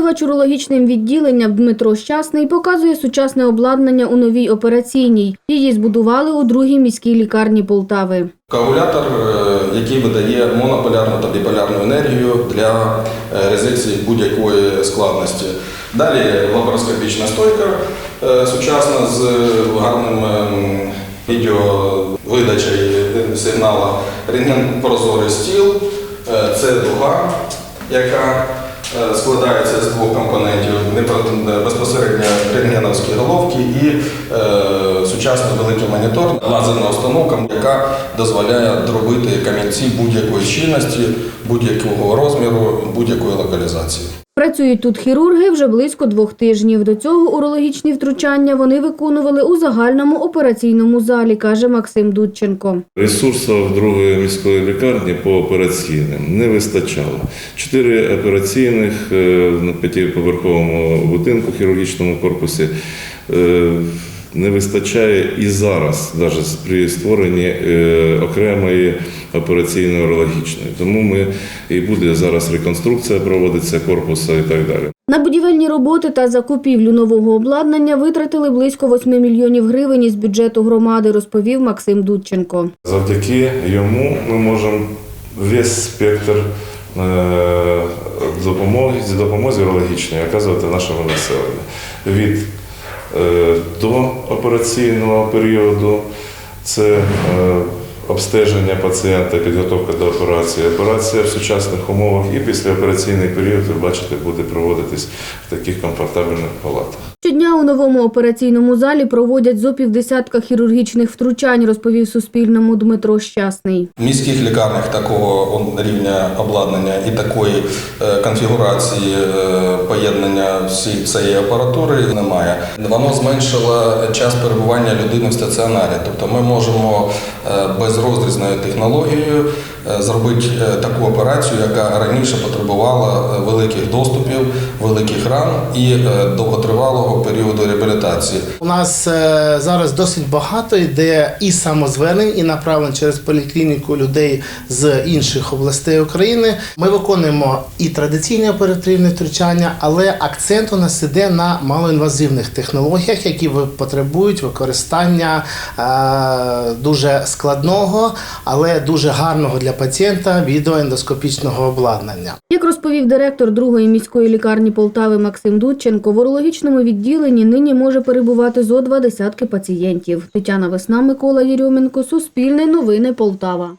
Завідувач урологічним відділенням Дмитро Щасний показує сучасне обладнання у новій операційній. Її збудували у другій міській лікарні Полтави. Коагулятор, е, який видає монополярну та біполярну енергію для е, резекції будь-якої складності. Далі лапароскопічна стойка е, сучасна з гарним ем, відеовидачею сигналу. Рентген прозорий стіл, це дуга, яка складається з двох компонентів непро- безпосередньо рентгеновські головки і е, сучасний великий монітор, лазерна установка, яка дозволяє дробити камінці будь-якої щільності, будь-якого розміру, будь-якої локалізації. Працюють тут хірурги вже близько двох тижнів. До цього урологічні втручання вони виконували у загальному операційному залі, каже Максим Дудченко. Ресурсів другої міської лікарні по операційним не вистачало. Чотири операційних е, на п'ятиповерховому будинку хірургічному корпусі е, не вистачає і зараз, навіть при створенні е, окремої операційної урологічної. Тому ми і буде зараз реконструкція проводиться корпусу і так далі. На будівельні роботи та закупівлю нового обладнання витратили близько 8 мільйонів гривень із бюджету громади, розповів Максим Дудченко. Завдяки йому ми можемо весь спектр е, допомоги, допомоги урологічної оказувати нашому населенню. Від до операційного періоду це е, обстеження пацієнта, підготовка до операції, операція в сучасних умовах і післяопераційний період, ви бачите, буде проводитись в таких комфортабельних палатах. Щодня у новому операційному залі проводять зо півдесятка хірургічних втручань, розповів Суспільному Дмитро Щасний. В міських лікарнях такого рівня обладнання і такої е, конфігурації е, поєднання всі- всієї апаратури немає. Воно зменшило час перебування людини в стаціонарі. Тобто ми можемо е, безрозрізною технологією е, зробити таку операцію, яка раніше потребувала великих доступів, великих ран і довготривалого періоду реабілітації. У нас е, зараз досить багато йде і самозвернень, і направлень через поліклініку людей з інших областей України. Ми виконуємо і традиційне оперативне втручання, але акцент у нас іде на малоінвазивних технологіях, які потребують використання е, дуже складного, але дуже гарного для пацієнта відеоендоскопічного обладнання. Як розповів директор другої міської лікарні Полтави Максим Дудченко, в урологічному відділенні нині може перебувати зо два десятки пацієнтів. Тетяна Весна, Микола Єрьоменко, Суспільне новини Полтава.